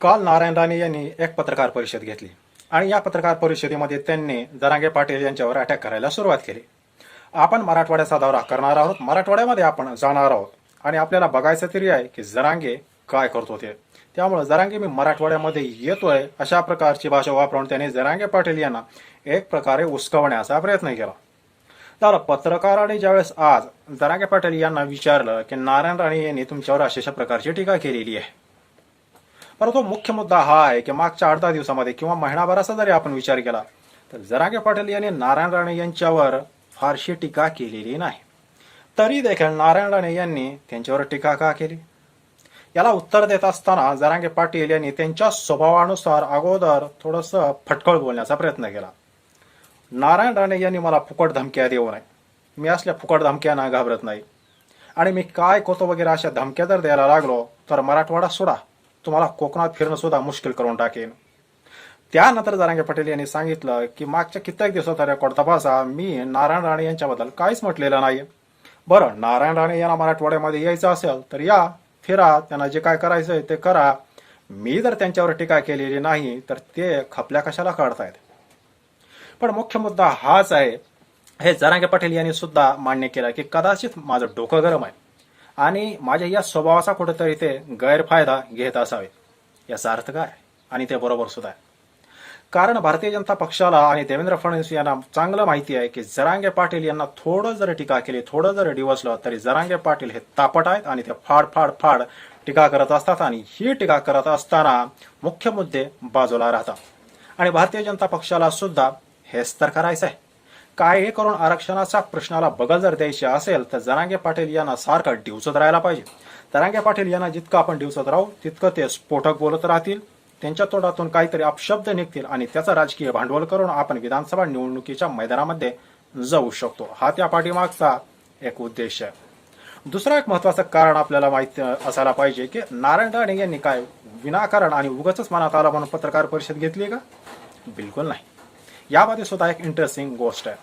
काल नारायण राणे यांनी एक पत्रकार परिषद घेतली आणि या पत्रकार परिषदेमध्ये त्यांनी जरांगे पाटील यांच्यावर अटॅक करायला सुरुवात केली. आपण मराठवाड्याचा दौरा करणार आहोत. मराठवाड्यामध्ये आपण जाणार आहोत. आणि आपल्याला बघायचं तरी आहे की जरांगे काय करतो ते त्यामुळे जरांगे मी मराठवाड्यामध्ये येतोय अशा प्रकारची भाषा वापरून त्यांनी जरांगे पाटील यांना एक प्रकारे उस्कवण्याचा प्रयत्न केला. तर पत्रकाराने ज्यावेळेस आज जरांगे पाटील यांना विचारलं की नारायण राणे यांनी तुमच्यावर अशा प्रकारची टीका केलेली आहे. परंतु मुख्य मुद्दा हा आहे की मागच्या आठ दहा दिवसामध्ये किंवा महिनाभराचा जरी आपण विचार केला तर जरागे पाटील यांनी नारायण राणे यांच्यावर फारशी टीका केलेली नाही. तरी देखील नारायण राणे यांनी त्यांच्यावर टीका का केली? याला उत्तर देत असताना जरांगे पाटील यांनी त्यांच्या स्वभावानुसार अगोदर थोडंसं फटकळ बोलण्याचा प्रयत्न केला. नारायण राणे यांनी मला फुकट धमक्या देऊ नये. मी असल्या फुकट धमक्यांना घाबरत नाही. आणि मी काय करतो वगैरे अशा धमक्या जर द्यायला लागलो तर मराठवाडा सोडा. तुम्हाला कोकणात फिरणं सुद्धा मुश्किल करून टाकेन. त्यानंतर जारांगे पटेल यांनी सांगितलं की मागच्या कित्येक दिवसाचा रेकॉर्ड तपासा. मी नारायण राणे यांच्याबद्दल काहीच म्हटलेलं नाही बरं नारायण राणे यांना मराठवाड्यामध्ये यायचं असेल तर या फिरा त्यांना जे काय करायचंय ते करा. मी जर त्यांच्यावर टीका केलेली नाही तर ते खपल्या कशाला काढतायत? पण मुख्य मुद्दा हाच आहे. हे जरांगे पाटील यांनी सुद्धा मान्य केलं की कदाचित माझं डोकं गरम आहे. आणि माझ्या या स्वभावाचा कुठेतरी ते गैरफायदा घेत असावे. याचा अर्थ काय आणि ते बरोबर सुद्धा आहे. कारण भारतीय जनता पक्षाला आणि देवेंद्र फडणवीस यांना चांगलं माहिती आहे की जरांगे पाटील यांना थोडं जर टीका केली थोडं जर डिवसलं तरी जरांगे पाटील हे तापट आहेत आणि ते फाड फाड फाड टीका करत असतात आणि ही टीका करत असताना मुख्य मुद्दे बाजूला राहतात. आणि भारतीय जनता पक्षाला सुद्धा हेच तर करायचं आहे काय करून आरक्षणाच्या प्रश्नाला बगल जर द्यायची असेल तर जरांगे पाटील यांना सारखं डिवचत राहायला पाहिजे. जरांगे पाटील यांना जितकं आपण डिवचत राहू तितकं ते स्फोटक बोलत राहतील त्यांच्या तोंडातून काहीतरी अपशब्द निघतील आणि त्याचं राजकीय भांडवल करून आपण विधानसभा निवडणुकीच्या मैदानामध्ये जाऊ शकतो. हा त्या पाठीमागचा एक उद्देश आहे. दुसरा एक महत्वाचं कारण आपल्याला माहिती असायला पाहिजे की नारायण राणे यांनी काय विनाकारण आणि उगाच मनात आला म्हणून पत्रकार परिषद घेतली का? बिलकुल नाही. यामध्ये सुद्धा एक इंटरेस्टिंग गोष्ट आहे.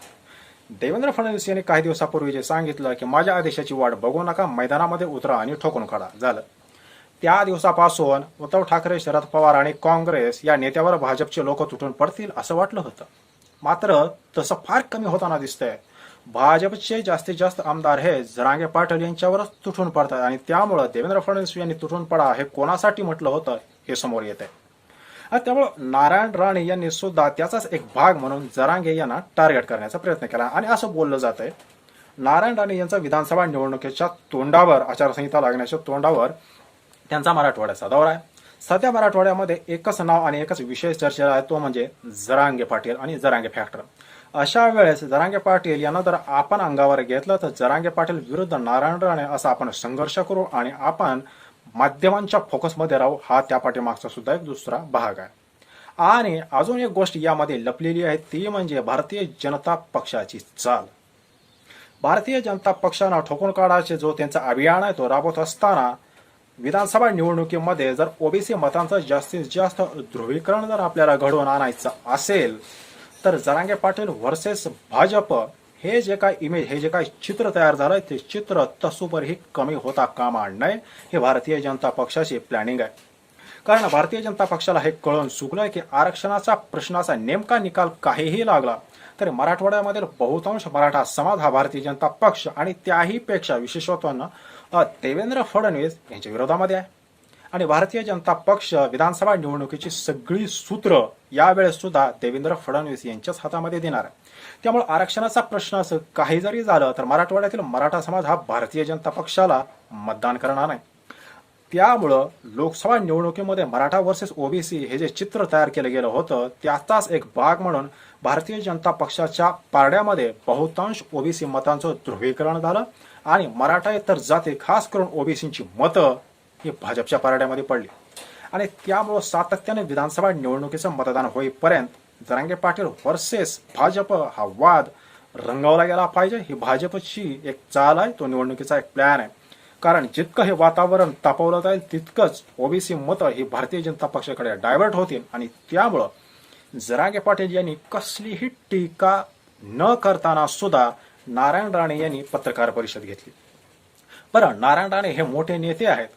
देवेंद्र फडणवीस यांनी काही दिवसापूर्वी जे सांगितलं की माझ्या आदेशाची वाट बघू नका मैदानामध्ये उतरा आणि ठोकून काढा. झालं. त्या दिवसापासून उद्धव ठाकरे शरद पवार आणि काँग्रेस या नेत्यावर भाजपचे लोक तुटून पडतील असं वाटलं होतं. मात्र तसं फार कमी होताना दिसतंय. भाजपचे जास्तीत जास्त आमदार हे जरांगे पाटील यांच्यावरच तुटून पडतात आणि त्यामुळं देवेंद्र फडणवीस यांनी तुटून पडा हे कोणासाठी म्हटलं होतं हे समोर येत आहे त्यामुळं नारायण राणे यांनी सुद्धा त्याचाच एक भाग म्हणून जरांगे यांना टार्गेट करण्याचा प्रयत्न केला. आणि असं बोललं जात आहे नारायण राणे यांचा विधानसभा निवडणुकीच्या तोंडावर आचारसंहिता लागण्याच्या तोंडावर त्यांचा मराठवाड्याचा दौरा आहे. सध्या मराठवाड्यामध्ये एकच नाव आणि एकच विशेष चर्चेला आहे तो म्हणजे जरांगे पाटील आणि जरांगे फॅक्टर. अशा वेळेस जरांगे पाटील यांना जर आपण अंगावर घेतलं तर जरांगे पाटील विरुद्ध नारायण राणे असा आपण संघर्ष करू आणि आपण माध्यमांच्या फोकसमध्ये राहू हा त्या पाठीमागचा सुद्धा एक दुसरा भाग आहे. आणि अजून एक गोष्ट यामध्ये लपलेली आहे ती म्हणजे भारतीय जनता पक्षाची चाल. भारतीय जनता पक्षानं ठोकून काढायचे जो त्यांचा अभियान आहे तो राबवत असताना विधानसभा निवडणुकीमध्ये जर ओबीसी मतांचं जास्तीत जास्त ध्रुवीकरण जर आपल्याला घडवून आणायचं असेल तर जरांगे पाटील व्हर्सेस भाजप हे जे काय इमेज हे जे काय चित्र तयार झालंय ते चित्र तसुपरही कमी होता कामा नये हे भारतीय जनता पक्षाची प्लॅनिंग आहे. कारण भारतीय जनता पक्षाला हे कळून चुकलंय की आरक्षणाचा प्रश्नाचा नेमका निकाल काहीही लागला तरी मराठवाड्यामधील बहुतांश मराठा समाज हा भारतीय जनता पक्ष आणि त्याही पेक्षा विशेषत्वानं देवेंद्र फडणवीस यांच्या विरोधामध्ये आहे. आणि भारतीय जनता पक्ष विधानसभा निवडणुकीची सगळी सूत्र यावेळेस सुद्धा देवेंद्र फडणवीस यांच्याच हातामध्ये देणार आहे. त्यामुळे आरक्षणाचा प्रश्न असं काही जरी झालं तर मराठवाड्यातील मराठा समाज हा भारतीय जनता पक्षाला मतदान करणार नाही. त्यामुळं लोकसभा निवडणुकीमध्ये मराठा वर्सेस ओबीसी हे जे चित्र तयार केलं गेलं होतं त्याचाच एक भाग म्हणून भारतीय जनता पक्षाच्या पारड्यामध्ये बहुतांश ओबीसी मतांचं ध्रुवीकरण झालं आणि मराठा इतर जाती खास करून ओबीसींची मतं ही भाजपच्या पारड्यामध्ये पडली. आणि त्यामुळं सातत्याने विधानसभा निवडणुकीचं मतदान होईपर्यंत जरांगे पाटील वर्सेस भाजप हा वाद रंगवला गेला पाहिजे. ही भाजपची एक चाल आहे तो निवडणुकीचा एक प्लॅन आहे. कारण जितकं हे वातावरण तापवलं जाईल तितकंच ओबीसी मतं ही भारतीय जनता पक्षाकडे डायव्हर्ट होतील. आणि त्यामुळं जरांगे पाटील यांनी कसलीही टीका न करताना सुद्धा नारायण राणे यांनी पत्रकार परिषद घेतली. बरं नारायण राणे हे मोठे नेते आहेत.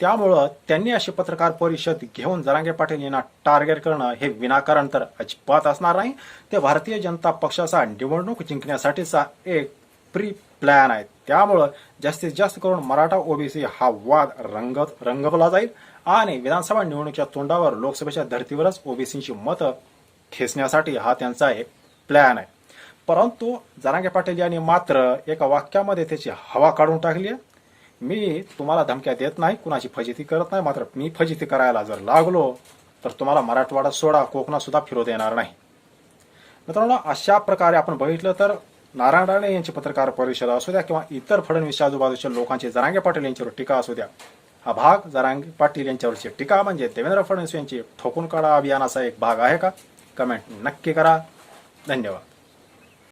त्यामुळं त्यांनी अशी पत्रकार परिषद घेऊन जरांगे पाटील यांना टार्गेट करणं हे विनाकारण तर अजिबात असणार नाही. ते भारतीय जनता पक्षाचा निवडणूक जिंकण्यासाठीचा एक प्री प्लॅन आहे. त्यामुळं जास्तीत जास्त करून मराठा ओबीसी हा वाद रंगत रंगवला जाईल आणि विधानसभा निवडणुकीच्या तोंडावर लोकसभेच्या धर्तीवरच ओबीसीची मतं खेचण्यासाठी हा त्यांचा एक प्लॅन आहे. परंतु जरांगे पाटील यांनी मात्र एका वाक्यामध्ये त्याची हवा काढून टाकली आहे. मी तुम्हाला धमक्या देत नाही कुणाची फजिती करत नाही मात्र मी फजिती करायला जर लागलो तर तुम्हाला मराठवाडा सोडा कोकणात सुद्धा फिरू देणार नाही. मित्रांनो अशा प्रकारे आपण बघितलं तर नारायण राणे यांची पत्रकार परिषद असू द्या किंवा इतर फडणवीस आजूबाजूच्या लोकांची जरांगे पाटील यांच्यावर टीका असू द्या. हा भाग जरांगे पाटील यांच्यावरची टीका म्हणजे देवेंद्र फडणवीस यांची ठोकून काढा अभियानाचा एक भाग आहे का? कमेंट नक्की करा. धन्यवाद.